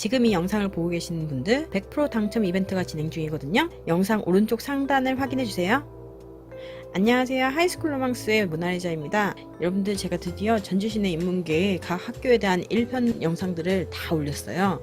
지금 이 영상을 보고 계시는 분들 100% 당첨 이벤트가 진행 중이거든요. 영상 오른쪽 상단을 확인해 주세요. 안녕하세요. 하이스쿨 로망스의 모나리자입니다. 여러분들 제가 드디어 전주시내 인문계의 각 학교에 대한 1편 영상들을 다 올렸어요.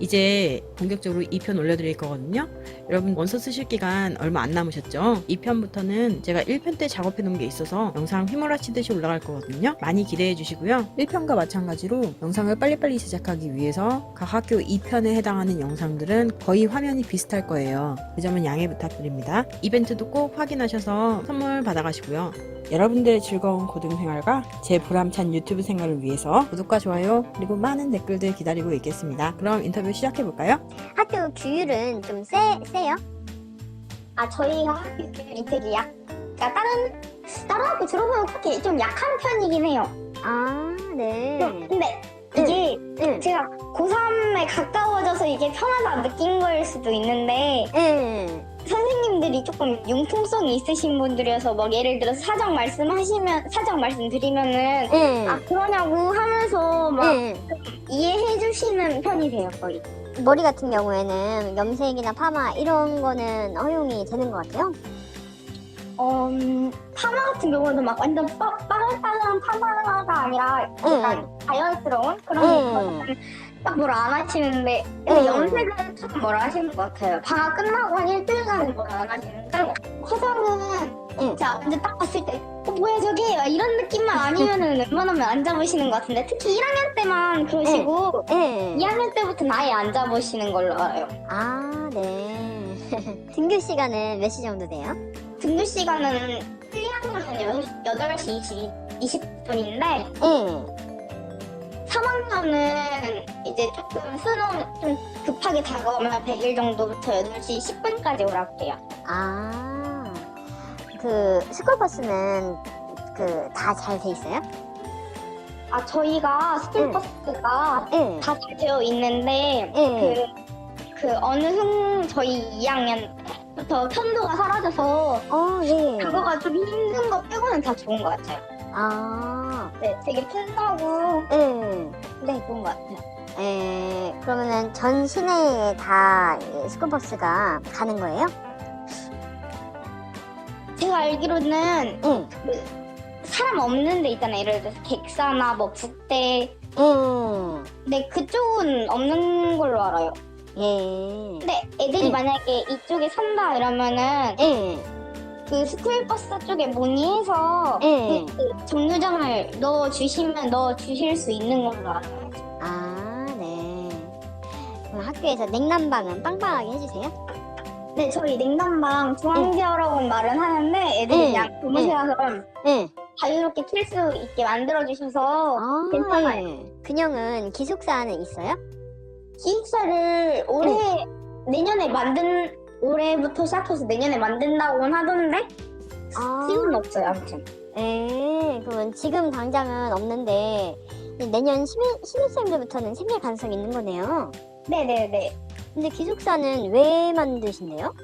이제 본격적으로 2편 올려드릴 거거든요. 여러분 원서 쓰실 기간 얼마 안 남으셨죠? 2편부터는 제가 1편 때 작업해 놓은 게 있어서 영상 휘몰아치듯이 올라갈 거거든요. 많이 기대해 주시고요. 1편과 마찬가지로 영상을 빨리빨리 제작하기 위해서 각 학교 2편에 해당하는 영상들은 거의 화면이 비슷할 거예요. 그 점은 양해 부탁드립니다. 이벤트도 꼭 확인하셔서 선물 받아가시고요. 여러분들의 즐거운 고등생활과 제 보람찬 유튜브 생활을 위해서 구독과 좋아요 그리고 많은 댓글들 기다리고 있겠습니다. 그럼 인터뷰 시작해볼까요? 학교 규율은 좀 세, 세 요? 아 저희가 되게 약, 그러니까 다른 다른 학교 들어보면 그렇게 좀 약한 편이긴 해요. 아, 네. 근데 이게 응. 제가 고3에 가까워져서 이게 편하다 느낀 거일 수도 있는데 응. 선생님들이 조금 융통성이 있으신 분들이어서 뭐 예를 들어서 사정 말씀하시면 사정 말씀드리면은 응. 아 그러냐고 하면서 막 응. 이해해 주시는 편이세요 거의. 머리 같은 경우에는 염색이나 파마 이런 거는 허용이 되는 것 같아요. 어, 음, 파마 같은 경우는 막 완전 빠, 빠글빠글한 파마가 아니라 약간 자연스러운 그런 응. 거는 딱 뭐라 안 하시는데 응. 염색은 조금 뭐라 하시는 것 같아요. 방학 끝나고 한 일주일 간은 뭐라 안 하시는데 화장은 응. 제가 언제 딱 봤을 때 어, 뭐야 저게 막 이런 느낌만 아니면은 웬만하면 안 잡으시는 것 같은데 특히 1학년 때만 그러시고 응. 2학년 때부터는 아예 안 잡으시는 걸로 알아요. 아, 네. 등교 시간은 몇 시 정도 돼요? 등교 시간은 1학년은 8시 20, 20분인데 응. 3학년은 이제 조금 수능 좀 급하게 다가오면 100일 정도부터 8시 10분까지 오라고 해요. 아, 그 스쿨버스는 그 다 잘 돼 있어요? 아 저희가 스쿨버스가 응. 다 잘 되어 있는데 응. 그, 그 어느 순 저희 2학년부터 편도가 사라져서 어, 예. 그거가 좀 힘든 거 빼고는 다 좋은 것 같아요. 아, 네, 되게 편하고 응. 네 좋은 것 같아요. 에, 그러면은 전 시내에 다이 스쿨버스가 가는 거예요? 제가 알기로는 응. 그 사람 없는 데 있잖아요. 예를 들어서 객사나 뭐 북대. 응. 근데 그쪽은 없는 걸로 알아요. 예. 근데 애들이 응. 만약에 이쪽에 산다 이러면은 예. 그 스쿨버스 쪽에 문의해서 응. 그, 그 정류장을 넣어 주시면 넣어 주실 수 있는 걸로 알아요. 아, 네. 그럼 학교에서 냉난방은 빵빵하게 해주세요? 네, 저희 냉난방 중앙제어라고 말은 하는데 애들이 응. 그냥 교무실에서 응. 자유롭게 킬 수 있게 만들어 주셔서 아, 괜찮아요. 예. 근영은 기숙사는 있어요? 기숙사를 올해 내년에 만든 올해부터 시작해서 내년에 만든다고는 하던데 아. 지금은 없어요 아무튼 예. 그러면 지금 당장은 없는데 내년 신입, 신입생들부터는 생길 가능성이 있는 거네요. 네네네 근데 기숙사는 왜 만드신대요?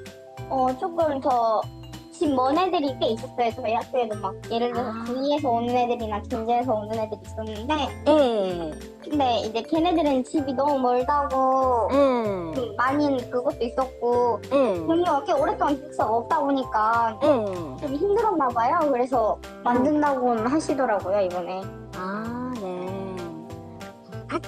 어 조금 더집먼 애들이 꽤 있었어요 저희 학교에도 막 예를 들어서 아. 구리에서 오는 애들이나 김제에서 오는 애들이 있었는데 예. 근데 이제 걔네들은 집이 너무 멀다고 응. 좀 많이 그것도 있었고 응. 경력가 꽤 오랫동안 기숙사가 없다 보니까 응. 좀 힘들었나 봐요 그래서 만든다고는 하시더라고요 이번에 아, 네.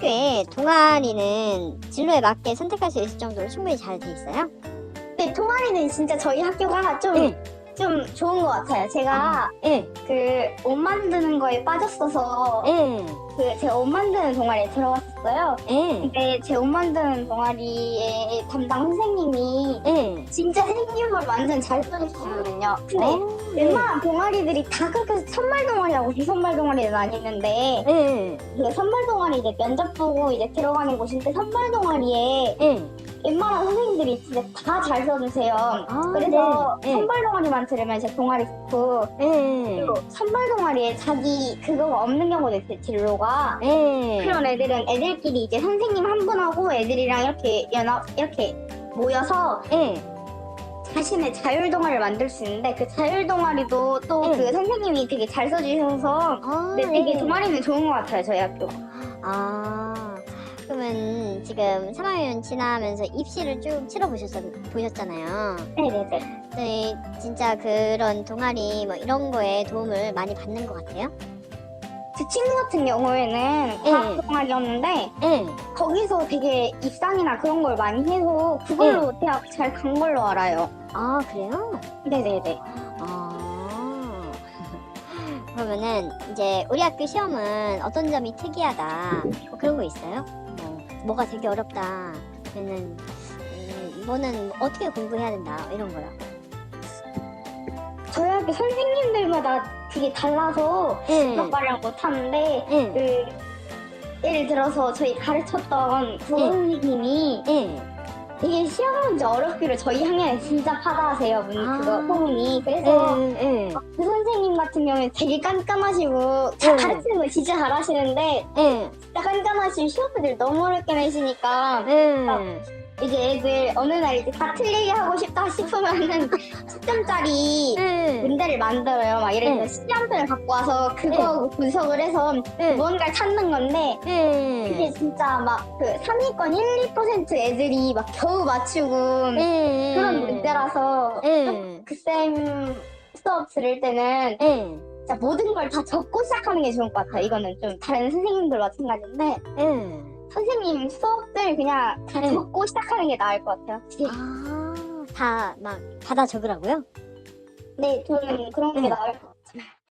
학교에 동아리는 진로에 맞게 선택할 수 있을 정도로 충분히 잘 돼 있어요? 근데 동아리는 진짜 저희 학교가 좀, 응. 좀 좋은 것 같아요. 제가 예. 그 옷 만드는 거에 빠졌어서 예. 그 제가 옷 만드는 동아리에 들어갔었어요. 예. 근데 제 옷 만드는 동아리의 담당 선생님이 예. 진짜 생님을 완전 잘 써주시거든요. 근데 어, 예. 웬만한 동아리들이 다 그렇게 선발 동아리하고 비선발 동아리는 아니는데 예. 그 선발 동아리 이제 면접 보고 이제 들어가는 곳인데 선발 동아리에 예. 웬만한 선생님들이 진짜 다 잘 써주세요. 아, 그래서 네. 선발 동아리만 들으면 제 동아리 좋고 예. 그리고 선발 동아리에 자기 그거가 없는 경우도 있어요 진로가 예. 그런 애들은 애들끼리 이제 선생님 한 분하고 애들이랑 이렇게 연합 이렇게 모여서 예. 자신의 자율 동아리를 만들 수 있는데 그 자율 동아리도 또 그 네. 선생님이 되게 잘 써주셔서 아, 네, 되게 예. 동아리는 좋은 것 같아요 저희 학교 아. 지금 3학년 지나면서 입시를 쭉 치러 보셨, 보셨잖아요. 네네네. 네, 진짜 그런 동아리 뭐 이런 거에 도움을 많이 받는 것 같아요. 제 친구 같은 경우에는 네. 과학 동아리였는데 네. 거기서 되게 입상이나 그런 걸 많이 해서 그걸로 네. 대학 잘 간 걸로 알아요. 아, 그래요? 네네네. 아. 그러면은 이제 우리 학교 시험은 어떤 점이 특이하다 뭐 그런 거 있어요? 뭐 뭐가 되게 어렵다. 그러면은 음, 이거는 어떻게 공부해야 된다 이런 거요. 저희 학교 선생님들마다 되게 달라서 응. 몇 말을 못하는데 응. 그 예를 들어서 저희 가르쳤던 그 네. 선생님이 응. 되게 시험 문제 어렵기로 저희 학년에 진짜 파다하세요 문 아. 그거 소문이 그래서 응. 응. 그 선생님 같은 경우는 되게 깜깜하시고 잘 네. 가르치는 거 진짜 잘하시는데 응. 진짜 깜깜하시고 시험들 너무 어렵게 내시니까 응. 이제 애들 어느 날 이제 다 틀리게 하고 싶다 싶으면은 10점짜리 응. 문제를 만들어요. 막 예를 네. 들어 시험표를 갖고 와서 그거 분석을 해서 응. 무언가를 찾는 건데 그게 응. 진짜 막그 상위권 1, 2% 애들이 막 겨우 맞추고 응. 그런 문제라서 응. 그쌤 수업 들을 때는 응. 진짜 모든 걸 다 적고 시작하는 게 좋은 것 같아요. 이거는 좀 다른 선생님들 마찬가지인데 응. 선생님 수업들 그냥 다 네. 적고 시작하는 게 나을 것 같아요. 아, 다 막 받아 적으라고요? 네, 저는 그런 게 네. 나을 것 같아요.